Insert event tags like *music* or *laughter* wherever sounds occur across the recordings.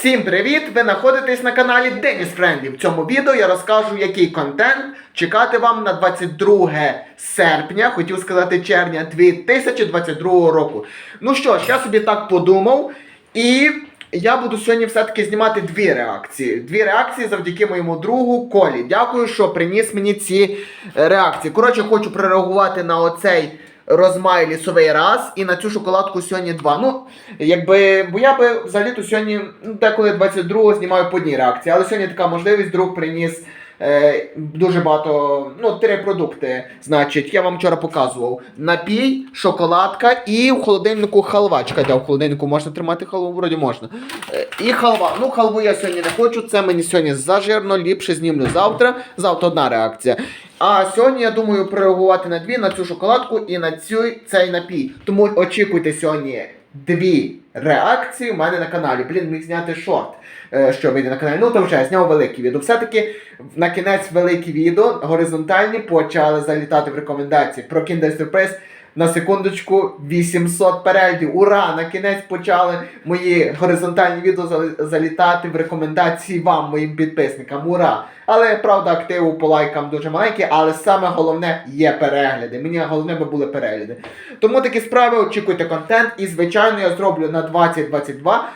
Всім привіт! Ви знаходитесь на каналі Деніс Френдлі. В цьому відео я розкажу, який контент чекати вам на 22 серпня, хотів сказати червня 2022 року. Ну що ж, я собі так подумав, і я буду сьогодні все-таки знімати дві реакції. Дві реакції завдяки моєму другу Колі. Дякую, що приніс мені ці реакції. Коротше, хочу прореагувати на оцей розмай лісовий раз і на цю шоколадку сьогодні два. Ну, якби, бо я би взагалі-то сьогодні, ну, деколи 22-го знімаю по одній реакції, але сьогодні така можливість, друг приніс. Е, дуже багато, ну, три продукти. Значить, я вам вчора показував. Напій, шоколадка і в холодильнику халва. Чекайте, а в холодильнику можна тримати халву? Вроді можна. Е, і халва. Ну, халву я сьогодні не хочу. Це мені сьогодні зажирно, ліпше знімлю завтра. Завтра одна реакція. А сьогодні я думаю прореагувати на дві, на цю шоколадку і на цю цей напій. Тому очікуйте сьогодні дві реакції у мене на каналі. Блін, міг зняти шорт, е, що вийде на каналі. Ну, то вже я зняв велике відео. Все-таки на кінець великі відео горизонтальні почали залітати в рекомендації про Kinder Surprise. На секундочку 800 переглядів. Ура! На кінець почали мої горизонтальні відео залітати в рекомендації вам, моїм підписникам. Ура! Але правда, активу по лайкам дуже маленький, але саме головне є перегляди. Мені головне би були перегляди. Тому такі справи, очікуйте контент. І звичайно я зроблю на 2022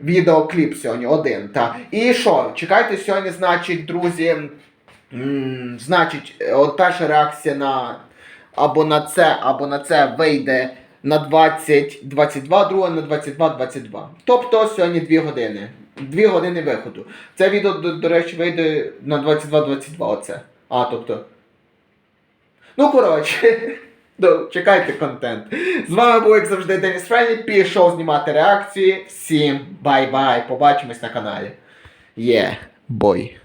відеокліп сьогодні один. Та. І що? Чекайте сьогодні, значить, друзі. м, значить, е, от перша реакція на або на це, або на це вийде на 2022, друга на 22-22. Тобто сьогодні 2 години. 2 години виходу. Це відео, до, до речі, вийде на 22-22. Оце. А, тобто. Ну, коротше. *laughs* Ну, чекайте контент. З вами був, як завжди, Деніс Френлі. Пішов знімати реакції. Всім бай-бай. Побачимось на каналі. Є, бой.